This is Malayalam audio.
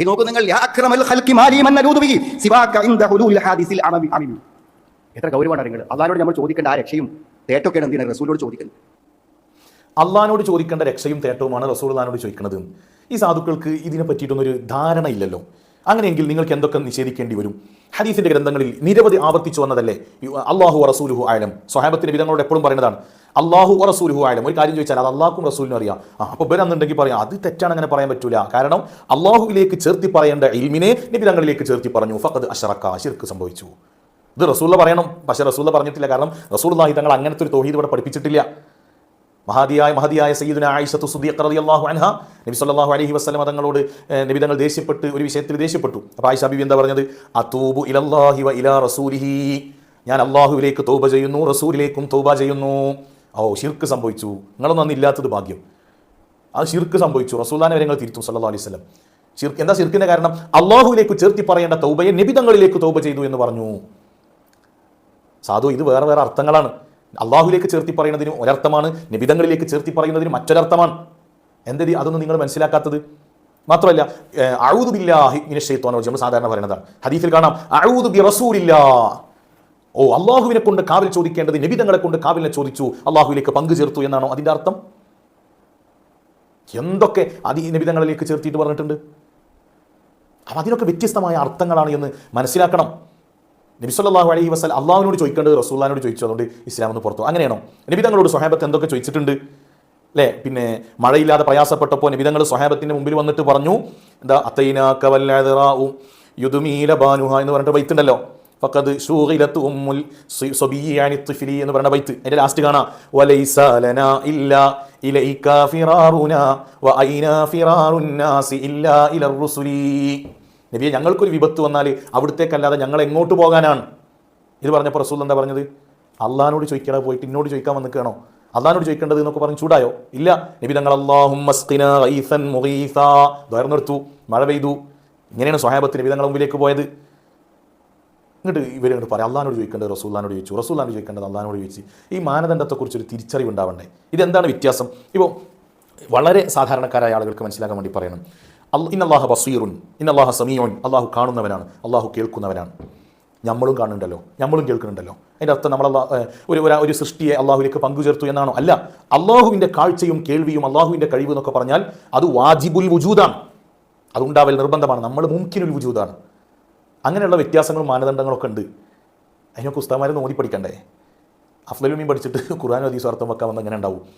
അത് നോക്കൂ നിങ്ങൾ എത്ര ഗൗരവമാണ് നിങ്ങൾ. അള്ളാഹിനോട് നമ്മൾ ചോദിക്കേണ്ട ആ രക്ഷയും തേട്ടൊക്കെയാണ് എന്തിനാണ് റസൂലിനോട് ചോദിക്കുന്നത്. അള്ളഹാനോട് ചോദിക്കേണ്ട രക്ഷയും തേട്ടവുമാണ് റസൂൽദാനോട് ചോദിക്കുന്നത്. ഈ സാധുക്കൾക്ക് ഇതിനെ പറ്റിയിട്ടൊന്നൊരു ധാരണ ഇല്ലല്ലോ അങ്ങനെയെങ്കിൽ നിങ്ങൾക്ക് എന്തൊക്കെ നിഷേധിക്കേണ്ടി വരും? ഹദീസിന്റെ ഗ്രന്ഥങ്ങളിൽ നിരവധി ആവർത്തിച്ചു വന്നതല്ലേ? അള്ളാഹു റസൂലുഹു ആയാലും സ്വഹാബത്തിന്റെ വിധങ്ങളോട് എപ്പോഴും പറയുന്നതാണ് അള്ളാഹു റസൂലുഹു ആയാലും ഒരു കാര്യം ചോദിച്ചാൽ അത് അള്ളാഹുക്കും റസൂലിനും അറിയാം. ആ അപ്പോൾ ഇവരെന്നുണ്ടെങ്കിൽ പറയാം അത് തെറ്റാണ് അങ്ങനെ പറയാൻ പറ്റൂല. കാരണം അള്ളാഹുവിലേക്ക് ചേർത്തി പറയേണ്ട ഇൽമിനെ നിബിധങ്ങളിലേക്ക് ചേർത്തി പറഞ്ഞു ഫഖദ് അഷറക്ക ശിർക്ക് സംഭവിച്ചു. ഇത് റസൂല പറയണം പക്ഷേ റസൂല പറഞ്ഞിട്ടില്ല കാരണം റസൂൽ തങ്ങൾ അങ്ങനത്തെ ഒരു തോഹീദ് ഇവിടെ പഠിപ്പിച്ചിട്ടില്ല. മഹാദിയായ മഹതിയായ സയ്യിദുന ആയിഷത്തു സുദ്ദീഖ് റളിയല്ലാഹു അൻഹ നബി സല്ലല്ലാഹു അലൈഹി വസല്ലം തങ്ങളോട് നബി തങ്ങൾ ദേഷ്യപ്പെട്ട് ഒരു വിഷയത്തിൽ ദേഷ്യപ്പെട്ടു. അപ്പോൾ ആയിഷ ബിബി എന്താ പറഞ്ഞത്? അതൂബു ഇലല്ലാഹി വ ഇലാ റസൂലിഹി. ഞാൻ അള്ളാഹുവിലേക്ക് തൗബ ചെയ്യുന്നു റസൂലിലേക്കും തൗബ ചെയ്യുന്നു. ഓ ഷിർക്ക് സംഭവിച്ചു. നിങ്ങളൊന്നും അന്ന് ഇല്ലാത്തത് ഭാഗ്യം. അത് ഷിർക്ക് സംഭവിച്ചു. റസൂലാനെ വരെ നിങ്ങൾ തിരുത്തും സല്ലല്ലാഹു അലൈഹി വസല്ലം. ഷിർക്ക് എന്താ ഷിർക്കിന്റെ കാരണം? അള്ളാഹുവിലേക്ക് ചേർത്തി പറയേണ്ട തൗബയെ നിബിതങ്ങളിലേക്ക് തൗബ ചെയ്തു എന്ന് പറഞ്ഞു. സാധു ഇത് വേറെ വേറെ അർത്ഥങ്ങളാണ്. അള്ളാഹുലേക്ക് ചേർത്തി പറയുന്നതിനും ഒരർത്ഥമാണ് നിബിതങ്ങളിലേക്ക് ചേർത്തി പറയുന്നതിനും മറ്റൊരർത്ഥമാണ്. എന്തതി അതൊന്നും നിങ്ങൾ മനസ്സിലാക്കാത്തത്? മാത്രമല്ല അഴുതു ബില്ലാഹി റജീം. നമ്മൾ സാധാരണ പറയുന്നതാണ്. ഹദീഫിൽ കാണാം അഴുതു ബി റസൂലില്ല. ഓ അള്ളാഹുവിനെ കൊണ്ട് കാവിൽ ചോദിക്കേണ്ടത് നിബിതങ്ങളെ കൊണ്ട് കാവിലിനെ ചോദിച്ചു അള്ളാഹുവിലേക്ക് പങ്കു ചേർത്തു എന്നാണോ അതിന്റെ അർത്ഥം? എന്തൊക്കെ അതി നിബിതങ്ങളിലേക്ക് ചേർത്തിയിട്ട് പറഞ്ഞിട്ടുണ്ട്? അപ്പം അതിനൊക്കെ വ്യത്യസ്തമായ അർത്ഥങ്ങളാണ് എന്ന് മനസ്സിലാക്കണം. നബിസ്വല്ലാഹു അലൈഹി വസ്ലം അള്ളാഹുവിനോട് ചോദിക്കേണ്ടത് റസൂല്ലാനോട് ചോദിച്ചു. അതുകൊണ്ട് ഇസ്ലാം ഒന്ന് പുറത്തു. അങ്ങനെയാണോ? നബിതങ്ങളോട് സ്വഹാബത്ത് എന്തൊക്കെ ചോദിച്ചിട്ടുണ്ട്? അല്ലേ പിന്നെ മഴയില്ലാതെ പ്രയാസപ്പെട്ടപ്പോൾ നബിതങ്ങൾ സ്വഹാബത്തിന്റെ മുമ്പിൽ വന്നിട്ട് പറഞ്ഞു എന്താ? അത്തൈനാക്കവല്ലാതിറാവും യുദുമീല ബാനുഹ എന്ന് പറഞ്ഞിട്ട് വൈത്തുണ്ടല്ലോ ഫക്കത് ഷൂഹിലത്ത് ഉമ്മുൽ സൊബിയാനി തുഫിലി എന്ന് പറയുന്ന ബൈത്ത്. അതിന്റെ ലാസ്റ്റ് കാണാം. വലൈസ ഇല്ല ഇല്ലാ ഇലൈക ഫിറാറുന വ ഐന ഫിറാറുന്നാസി ഇല്ലാ ഇലർ റുസുലി നബിയെ ഞങ്ങൾക്കൊരു വിപത്ത് വന്നാൽ അവിടത്തേക്കല്ലാതെ ഞങ്ങൾ എങ്ങോട്ട് പോകാനാണ്? ഇത് പറഞ്ഞപ്പോൾ റസൂൽ എന്താ പറഞ്ഞത്? അള്ളഹാനോട് ചോദിക്കാതെ പോയിട്ട് ഇന്നോട് ചോദിക്കാൻ വന്നിക്കണോ അള്ളഹാനോട് ചോദിക്കേണ്ടത് എന്നൊക്കെ പറഞ്ഞ് ചൂടായോ? ഇല്ല. നബി തങ്ങൾ അള്ളാഹുർത്തു മഴ പെയ്തു. ഇങ്ങനെയാണ് സ്വഹാബത്ത് നബി തങ്ങളുടെ മുമ്പിലേക്ക് പോയത്. എന്നിട്ട് ഇവരെ പറയാം അള്ളഹാനോട് ചോദിക്കേണ്ടത് റസൂല്ലാനോട് ചോദിച്ചു. റസൂല്ലാനോട് ചോദിക്കേണ്ടത് അള്ളഹാനോട് ചോദിച്ചു. ഈ മാനദണ്ഡത്തെക്കുറിച്ച് ഒരു തിരിച്ചറിവ് ഉണ്ടാവണ്ടേ? ഇതെന്താണ് വ്യത്യാസം? ഇപ്പോൾ വളരെ സാധാരണക്കാരായ ആളുകൾക്ക് മനസ്സിലാക്കാൻ വേണ്ടി പറയണം. ഇന്നല്ലാഹ ബസീറുൻ. ഇന്നല്ലാഹ സമീഉൻ. അള്ളാഹു കാണുന്നവനാണ്. അള്ളാഹു കേൾക്കുന്നവനാണ്. നമ്മളും കാണുന്നുണ്ടല്ലോ. നമ്മളും കേൾക്കുന്നുണ്ടല്ലോ. അതിന്റെ അർത്ഥം നമ്മൾ ഒരു- ഒരു സൃഷ്ടിയെ അള്ളാഹുലേക്ക് പങ്കുചേർത്തു എന്നാണോ? അല്ല. അള്ളാഹുവിന്റെ കാഴ്ചയും കേൾവിയും അള്ളാഹുവിന്റെ കഴിവ് എന്നൊക്കെ പറഞ്ഞാൽ അത് വാജിബുൽ വുജൂദാണ്. അതുണ്ടാവൽ നിർബന്ധമാണ്. നമ്മൾ മുംകിനുൽ വുജൂദാണ്. അങ്ങനെയുള്ള വ്യത്യാസങ്ങളും മാനദണ്ഡങ്ങളൊക്കെ ഉണ്ട്. അതിനൊക്കെ ഉസ്താമാരെ നോടി പഠിക്കണ്ടേ അഫ്ലലുമീൻ പഠിച്ചിട്ട് ഖുർആൻ ഹദീസ് അർത്ഥം വെക്കാൻ വന്ന് അങ്ങനെ ഉണ്ടാവും.